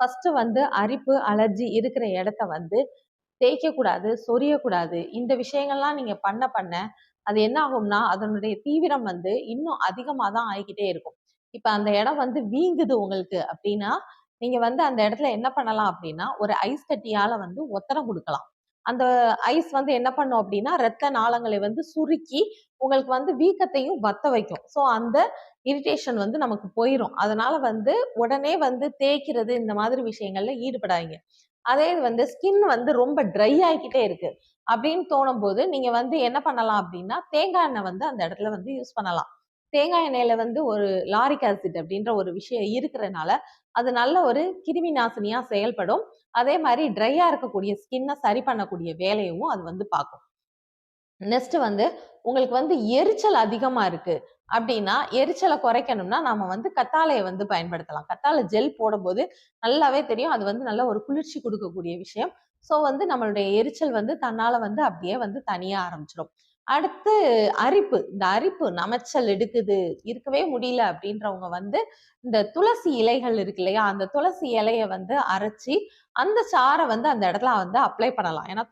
First வந்து அரிப்பு allergy இருக்கிற இடத்த வந்து தேய்க்கக்கூடாது சொரியக்கூடாது. இந்த விஷயங்கள்லாம் நீங்கள் பண்ண பண்ண அது என்ன ஆகும்னா அதனுடைய தீவிரம் வந்து இன்னும் அதிகமாக தான் ஆகிக்கிட்டே இருக்கும். இப்போ அந்த இடம் வந்து வீங்குது உங்களுக்கு அப்படின்னா நீங்கள் வந்து அந்த இடத்துல என்ன பண்ணலாம் அப்படின்னா ஒரு ஐஸ் கட்டியால் வந்து ஒத்தடம் கொடுக்கலாம். அந்த ஐஸ் வந்து என்ன பண்ணும் அப்படின்னா ரத்த நாளங்களை வந்து சுருக்கி உங்களுக்கு வந்து வீக்கத்தையும் வத்த வைக்கும். ஸோ அந்த இரிட்டேஷன் வந்து நமக்கு போயிடும் அதனால வந்து உடனே வந்து தேய்க்கிறது இந்த மாதிரி விஷயங்கள்ல ஈடுபடாதீங்க. அதே வந்து ஸ்கின் வந்து ரொம்ப ட்ரை ஆகிக்கிட்டே இருக்கு. அப்படின்னு தோணும் போது நீங்க வந்து என்ன பண்ணலாம் அப்படின்னா தேங்காய் எண்ணெய் வந்து அந்த இடத்துல வந்து யூஸ் பண்ணலாம். தேங்காய் எண்ணெயில வந்து ஒரு லாரிக் ஆசிட் அப்படின்ற ஒரு விஷயம் இருக்கிறதுனால அது நல்ல ஒரு கிருமி நாசினியா செயல்படும். அதே மாதிரி ட்ரையா இருக்கக்கூடிய ஸ்கின்னை சரி பண்ணக்கூடிய வேலையும் அது வந்து பார்க்கும். நெக்ஸ்ட் வந்து உங்களுக்கு வந்து எரிச்சல் அதிகமா இருக்கு அப்படின்னா எரிச்சலை குறைக்கணும்னா நாம வந்து கத்தாழையை வந்து பயன்படுத்தலாம். கத்தாழை ஜெல் போடும்போது நல்லாவே தெரியும். அது வந்து நல்ல ஒரு குளிர்ச்சி கொடுக்கக்கூடிய விஷயம். ஸோ வந்து நம்மளுடைய எரிச்சல் வந்து தன்னால வந்து அப்படியே வந்து தனியா ஆரம்பிச்சிடும் அடுத்து அரிப்பு. இந்த அரிப்பு நமைச்சல் எடுக்குது இருக்கவே முடியல அப்படின்றவங்க வந்து இந்த துளசி இலைகள் இருக்கு இல்லையா அந்த துளசி இலையை வந்து அரைச்சி அந்த சாரை வந்து அந்த இடத்துல வந்து அப்ளை பண்ணலாம். ஏன்னா